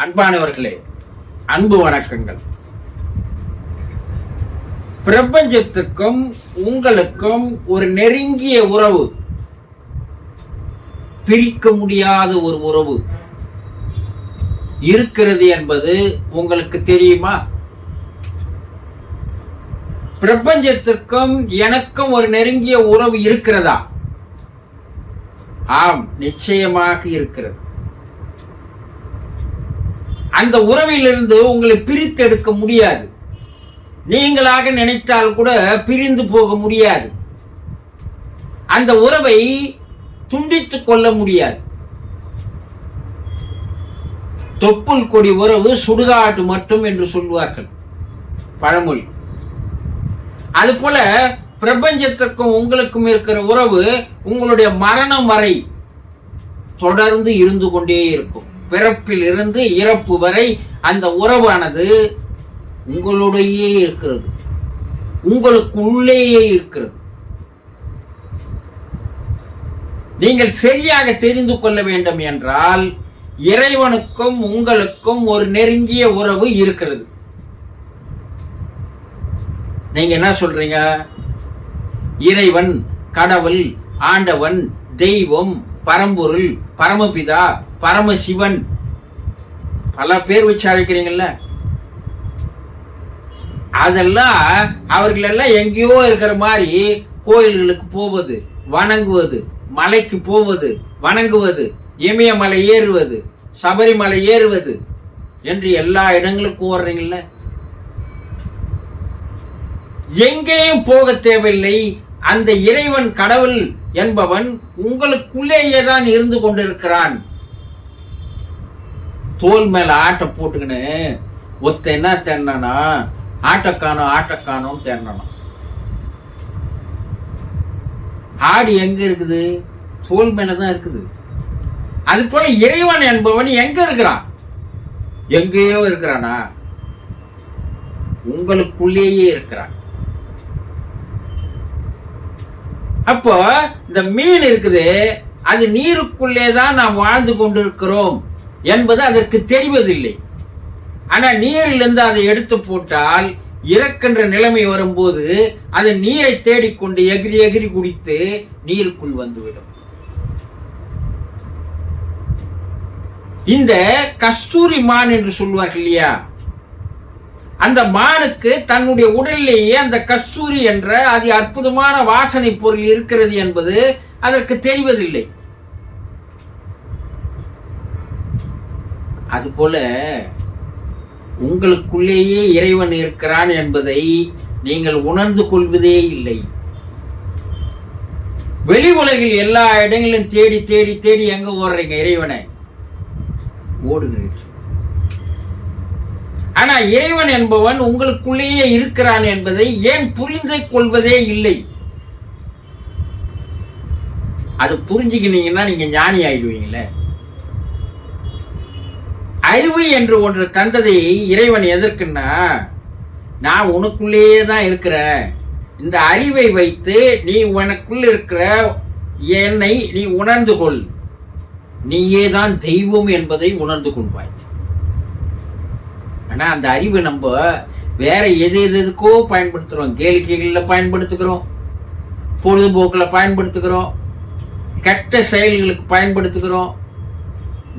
அன்பானவர்களே அன்பு வணக்கங்கள். பிரபஞ்சத்துக்கும் உங்களுக்கும் ஒரு நெருங்கிய உறவு. பிரிக்க முடியாத ஒரு உறவு. இருக்கிறது என்பது உங்களுக்கு தெரியுமா? பிரபஞ்சத்திற்கும் எனக்கும் ஒரு நெருங்கிய உறவு இருக்கிறதா? ஆம் நிச்சயமாக இருக்கிறது. அந்த உறவிலிருந்து உங்களை பிரித்தெடுக்க முடியாது. நீங்களாக நினைத்தால் கூட பிரிந்து போக முடியாது. அந்த உறவை துண்டித்துக் கொள்ள முடியாது. தொப்புள் கொடி உறவு சுடுகாடு மட்டும் என்று சொல்வார்கள். பழமொழி. அதுபோல பிரபஞ்சத்திற்கும் உங்களுக்கும் இருக்கிற உறவு உங்களுடைய மரணம் வரை தொடர்ந்து இருந்து கொண்டே இருக்கும். பிறப்பிலிருந்து இறப்பு வரை அந்த உறவானது உங்களுடையே இருக்கிறது. உங்களுக்குள்ளேயே இருக்கிறது. நீங்கள் சரியாக தெரிந்து கொள்ள வேண்டும் என்றால் இறைவனுக்கும் உங்களுக்கும் ஒரு நெருங்கிய உறவு இருக்கிறது. நீங்க என்ன சொல்றீங்க? இறைவன் கடவுள் ஆண்டவன் தெய்வம் பரம்பொருள் பரமபிதா பரமசிவன். பல பேர் வச்சு அதெல்லாம் அவர்கள் எல்லாம் எங்கேயோ இருக்கிற மாதிரி கோயில்களுக்கு போவது வணங்குவது மலைக்கு போவது வணங்குவது இமயமலை ஏறுவது சபரிமலை ஏறுவது என்று எல்லா இடங்களுக்கும் ஓடுறீங்கல்ல? எங்கேயும் போக தேவையில்லை. அந்த இறைவன் கடவுள் என்பவன் உங்களுக்குள்ளேயே தான் இருந்து கொண்டிருக்கிறான். தோல் மேல ஆட்டை போட்டுக்கின்னு ஒத்த என்ன தேடினானா ஆட்டக்கானோ ஆட்டக்கானோ தேடினானா ஆடு எங்க இருக்குது? தோல் மேலதான் இருக்குது. அது போல இறைவன் என்பவன் எங்க இருக்கிறான்? எங்கேயோ இருக்கிறானா. உங்களுக்குள்ளேயே இருக்கிறான். அப்போ இந்த மீன் இருக்குது அது நீருக்குள்ளே தான் நாம் வாழ்ந்து கொண்டிருக்கிறோம் என்பது அதற்கு தெரிவதில்லை. ஆனால் நீரிலிருந்து அதை எடுத்து போட்டால் இறக்கின்ற நிலைமை வரும்போது அது நீரை தேடிக்கொண்டு எகிரி எகிரி குடித்து நீருக்குள் வந்துவிடும். இந்த கஸ்தூரி மான் என்று சொல்வார்கள் இல்லையா? அந்த மானுக்கு தன்னுடைய உடலிலேயே அந்த கஸ்தூரி என்ற அதி அற்புதமான வாசனை பொருள் இருக்கிறது என்பது அதற்கு தெரிவதில்லை. அதுபோல உங்களுக்குள்ளேயே இறைவன் இருக்கிறான் என்பதை நீங்கள் உணர்ந்து கொள்வதே இல்லை. வெளி உலகில் எல்லா இடங்களிலும் தேடி தேடி தேடி எங்க ஓடுறீங்க இறைவனை? ஓடுகிறீர்கள் ஆனா இறைவன் என்பவன் உங்களுக்குள்ளேயே இருக்கிறான் என்பதை ஏன் புரிந்து கொள்வதே இல்லை? அது புரிஞ்சுக்கினீங்கன்னா நீங்க ஞானி ஆயிடுவீங்களே. அறிவு என்று ஒன்று தந்ததை இறைவன் எதற்குன்னா நான் உனக்குள்ளேயே தான் இருக்கிறேன். இந்த அறிவை வைத்து நீ உனக்குள்ள இருக்கிற என்னை நீ உணர்ந்து கொள். நீயே தான் தெய்வம் என்பதை உணர்ந்து கொள்வாய். ஆனால் அந்த அறிவு நம்ம வேற எது எது எதுக்கோ பயன்படுத்துகிறோம் கேளிக்கைகளில் பயன்படுத்துகிறோம். பொழுதுபோக்கில் பயன்படுத்துகிறோம். கெட்ட செயல்களுக்கு பயன்படுத்துகிறோம்.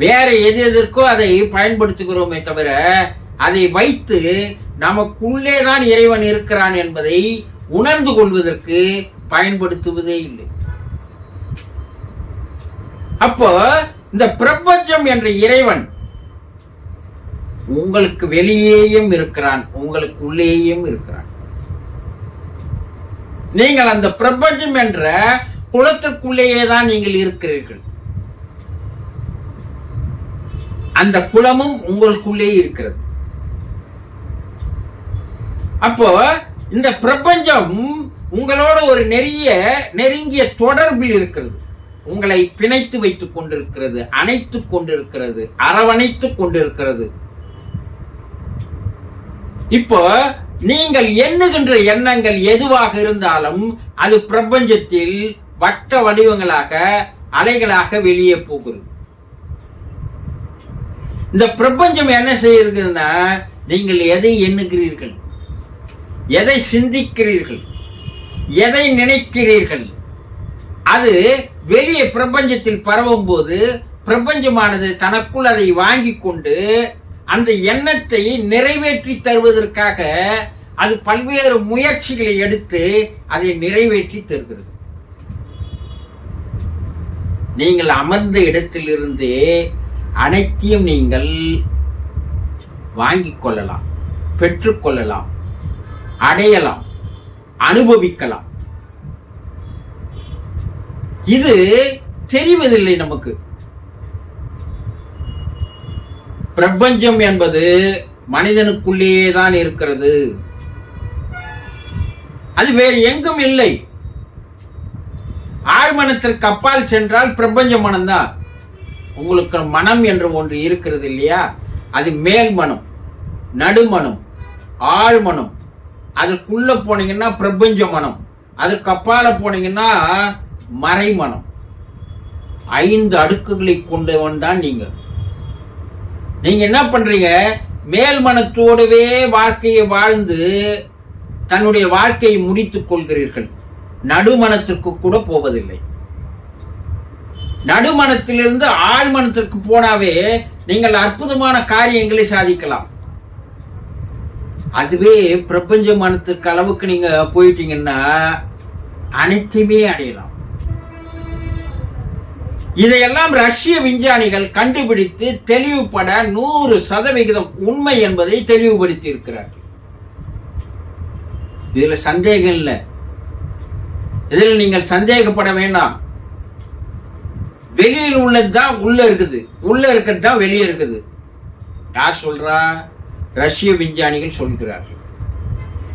வேற எது எதற்கோ அதை பயன்படுத்துகிறோமே தவிர அதை வைத்து நமக்குள்ளே தான் இறைவன் இருக்கிறான் என்பதை உணர்ந்து கொள்வதற்கு பயன்படுத்துவதே இல்லை. அப்போ இந்த பிரபஞ்சம் என்ற இறைவன் உங்களுக்கு வெளியேயும் இருக்கிறான் உங்களுக்கு உள்ளேயும் இருக்கிறான். நீங்கள் அந்த பிரபஞ்சம் என்ற குளத்திற்குள்ளேயே தான் நீங்கள் இருக்கிறீர்கள். அந்த குளமும் உங்களுக்குள்ளே இருக்கிறது. அப்போ இந்த பிரபஞ்சம் உங்களோட ஒரு நெறிய நெருங்கிய தொடர்பில் இருக்கிறது. உங்களை பிணைத்து வைத்துக் கொண்டிருக்கிறது அணைத்துக் கொண்டிருக்கிறது அரவணைத்துக் கொண்டிருக்கிறது. இப்போ நீங்கள் எண்ணுகின்ற எண்ணங்கள் எதுவாக இருந்தாலும் அது பிரபஞ்சத்தில் வட்ட வடிவங்களாக அலைகளாக வெளியே போகிறது. இந்த பிரபஞ்சம் என்ன செய்யறதுன்னா நீங்கள் எதை எண்ணுகிறீர்கள்? எதை சிந்திக்கிறீர்கள்? எதை நினைக்கிறீர்கள்? அது வெளியே பிரபஞ்சத்தில் பரவும் போது பிரபஞ்சமானது தனக்குள் அதை வாங்கி கொண்டு அந்த எண்ணத்தை நிறைவேற்றி தருவதற்காக அது பல்வேறு முயற்சிகளை எடுத்து அதை நிறைவேற்றி தருகிறது. நீங்கள் அமர்ந்த இடத்திலிருந்தே அனைத்தையும் நீங்கள் வாங்கிக் கொள்ளலாம் பெற்றுக்கொள்ளலாம் அடையலாம் அனுபவிக்கலாம். இது தெரிவதில்லை நமக்கு. பிரபஞ்சம் என்பது மனிதனுக்குள்ளேயே தான் இருக்கிறது. அது வேறு எங்கும் இல்லை. ஆழ்மனத்திற்கு அப்பால் சென்றால் பிரபஞ்ச மனம்தான். உங்களுக்கு மனம் என்று ஒன்று இருக்கிறது இல்லையா? அது மேல் மனம் நடுமனம் ஆழ்மனம் அதற்குள்ள போனீங்கன்னா பிரபஞ்ச மனம். அதற்கு அப்பால போனீங்கன்னா மறைமனம். ஐந்து அடுக்குகளை கொண்டவன் தான் நீங்கள் நீங்க என்ன பண்றீங்க? மேல் மனத்தோடவே வாழ்க்கையை வாழ்ந்து தன்னுடைய வாழ்க்கையை முடித்துக் கொள்கிறீர்கள். நடுமனத்திற்கு கூட போவதில்லை. நடுமனத்திலிருந்து ஆழ்மனத்திற்கு போனாவே நீங்கள் அற்புதமான காரியங்களை சாதிக்கலாம். அதுவே பிரபஞ்ச மனத்திற்கு அளவுக்கு நீங்க போயிட்டீங்கன்னா அனைத்தையுமே அடையலாம். இதையெல்லாம் ரஷ்ய விஞ்ஞானிகள் கண்டுபிடித்து தெளிவுபட நூறு சதவிகிதம் உண்மை என்பதை தெளிவுபடுத்தி இருக்கிறார்கள் இதுல சந்தேகம் இல்லை. இதில் நீங்கள் சந்தேகப்பட வேண்டாம். வெளியில் உள்ளதுதான் உள்ள இருக்குது. உள்ள இருக்கிறது தான் வெளியே இருக்குது. யார் சொல்றா? ரஷ்ய விஞ்ஞானிகள் சொல்கிறார்கள்.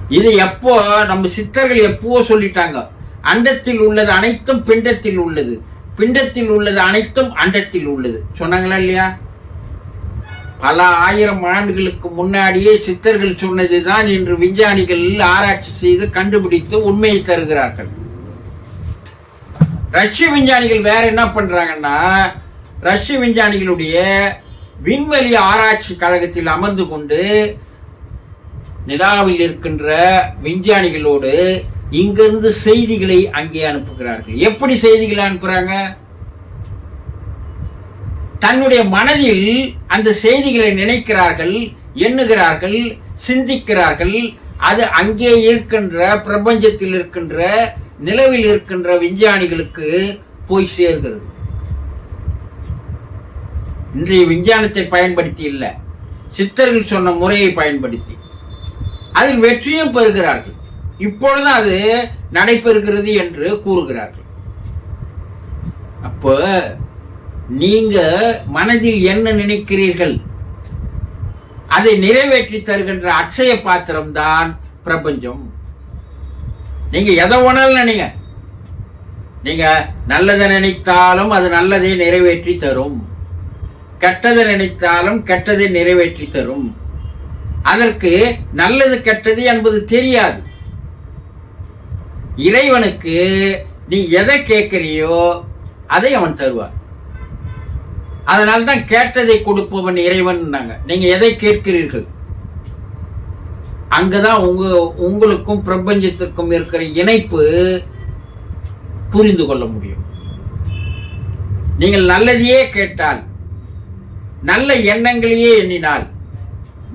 இது எப்போ நம்ம சித்தர்கள் எப்போ சொல்லிட்டாங்க? அண்டத்தில் உள்ளது அனைத்தும் பிண்டத்தில் உள்ளது. பிண்டத்தில் உள்ளது அனைத்தும் அண்டத்தில் உள்ளது. சொன்னாங்களா இல்லையா? பல ஆயிரம் ஆண்டுகளுக்கு முன்னாடியே சித்தர்கள் சொன்னதுதான் இன்று விஞ்ஞானிகள் ஆராய்ச்சி செய்து கண்டுபிடித்து உண்மையை தருகிறார்கள். ரஷ்ய விஞ்ஞானிகள் வேற என்ன பண்றாங்கன்னா ரஷ்ய விஞ்ஞானிகளுடைய விண்வெளி ஆராய்ச்சி கழகத்தில் அமர்ந்து கொண்டு நிலாவில் இருக்கின்ற விஞ்ஞானிகளோடு இங்கிருந்து செய்திகளை அங்கே அனுப்புகிறார்கள். எப்படி செய்திகளை அனுப்புறாங்க? தன்னுடைய மனதில் அந்த செய்திகளை நினைக்கிறார்கள் எண்ணுகிறார்கள் சிந்திக்கிறார்கள். அது அங்கே இருக்கின்ற பிரபஞ்சத்தில் இருக்கின்ற நிலவில் இருக்கின்ற விஞ்ஞானிகளுக்கு போய் சேர்கிறது. இன்றைய விஞ்ஞானத்தை பயன்படுத்தி இல்லை. சித்தர்கள் சொன்ன முறையை பயன்படுத்தி. அதில் வெற்றியும் பெறுகிறார்கள். இப்பொழுது அது நடைபெறுகிறது என்று கூறுகிறார்கள். அப்போ நீங்க மனதில் என்ன நினைக்கிறீர்கள்? அதை நிறைவேற்றி தருகின்ற அட்சய பாத்திரம் தான் பிரபஞ்சம். நீங்க எதை வேணாலும் நினைங்க. நீங்க நல்லதை நினைத்தாலும் அது நல்லதை நிறைவேற்றி தரும். கெட்டதை நினைத்தாலும் கெட்டதை நிறைவேற்றி தரும். அதற்கு நல்லது கெட்டது என்பது தெரியாது. இறைவனுக்கு நீ எதை கேட்கிறியோ அதை அவன் தருவார் அதனால தான் கேட்டதை கொடுப்பவன் இறைவன் நீங்க எதை கேட்கிறீர்கள்? அங்கதான் உங்க உங்களுக்கும் பிரபஞ்சத்திற்கும் இருக்கிற இணைப்பு புரிந்து கொள்ள முடியும். நீங்கள் நல்லதையே கேட்டால் நல்ல எண்ணங்களையே எண்ணினால்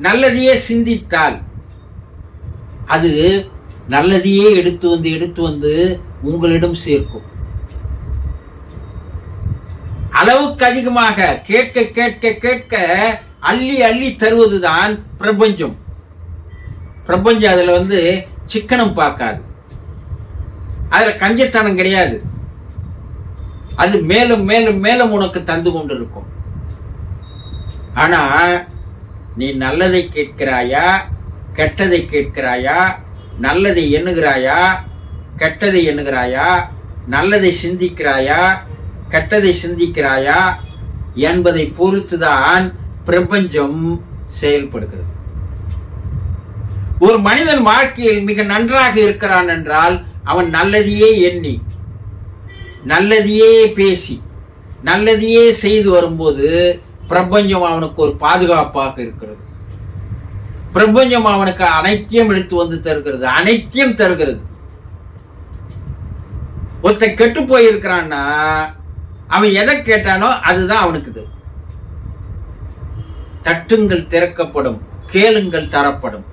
நல்லதையே சிந்தித்தால் அது நல்லதையே எடுத்து வந்து எடுத்து வந்து உங்களிடம் சேர்க்கும். அளவுக்கு அதிகமாக கேட்க கேட்க கேட்க அள்ளி அள்ளி தருவதுதான் பிரபஞ்சம். பிரபஞ்சம் அதுல வந்து சிக்கனம் பார்க்காது. அதுல கஞ்சத்தனம் கிடையாது. அது மேலும் மேலும் மேலும் உனக்கு தந்து கொண்டிருக்கும். ஆனா நீ நல்லதை கேட்கிறாயா கெட்டதை கேட்கிறாயா நல்லதை எண்ணுகிறாயா? கெட்டதை எண்ணுகிறாயா? நல்லதை சிந்திக்கிறாயா? கெட்டதை சிந்திக்கிறாயா? என்பதை பொறுத்துதான் பிரபஞ்சம் செயல்படுகிறது. ஒரு மனிதன் வாழ்க்கையில் மிக நன்றாக இருக்கிறான் என்றால் அவன் நல்லதையே எண்ணி நல்லதையே பேசி நல்லதையே செய்து வரும்போது பிரபஞ்சம் அவனுக்கு ஒரு பாதுகாப்பாக இருக்கிறது. பிரபஞ்சம் அவனுக்கு அனைத்தையும் எடுத்து வந்து தருகிறது அனைத்தையும் தருகிறது. ஒருத்தன் கெட்டு போயிருக்கிறான்னா அவன் எதை கேட்டானோ அதுதான் அவனுக்கு இது தட்டுங்கள் திறக்கப்படும் கேளுங்கள் தரப்படும்.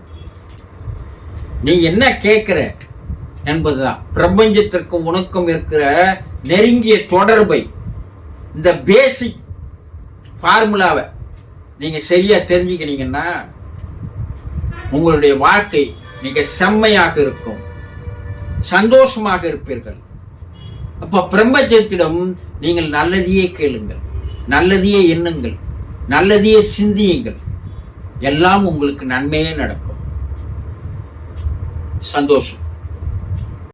நீ என்ன கேட்கிற என்பதுதான். பிரபஞ்சத்திற்கும் உனக்கும் இருக்கிற நெருங்கிய தொடர்பை இந்த பேசிக் ஃபார்முலாவை நீங்க சரியா தெரிஞ்சுக்கினீங்கன்னா உங்களுடைய வாழ்க்கை மிக செம்மையாக இருக்கும். சந்தோஷமாக இருப்பீர்கள். அப்ப பிரம்மஜத்திடம் நீங்கள் நல்லதையே கேளுங்கள். நல்லதையே எண்ணுங்கள். நல்லதையே சிந்தியுங்கள். எல்லாம் உங்களுக்கு நன்மையே நடக்கும். சந்தோஷம்.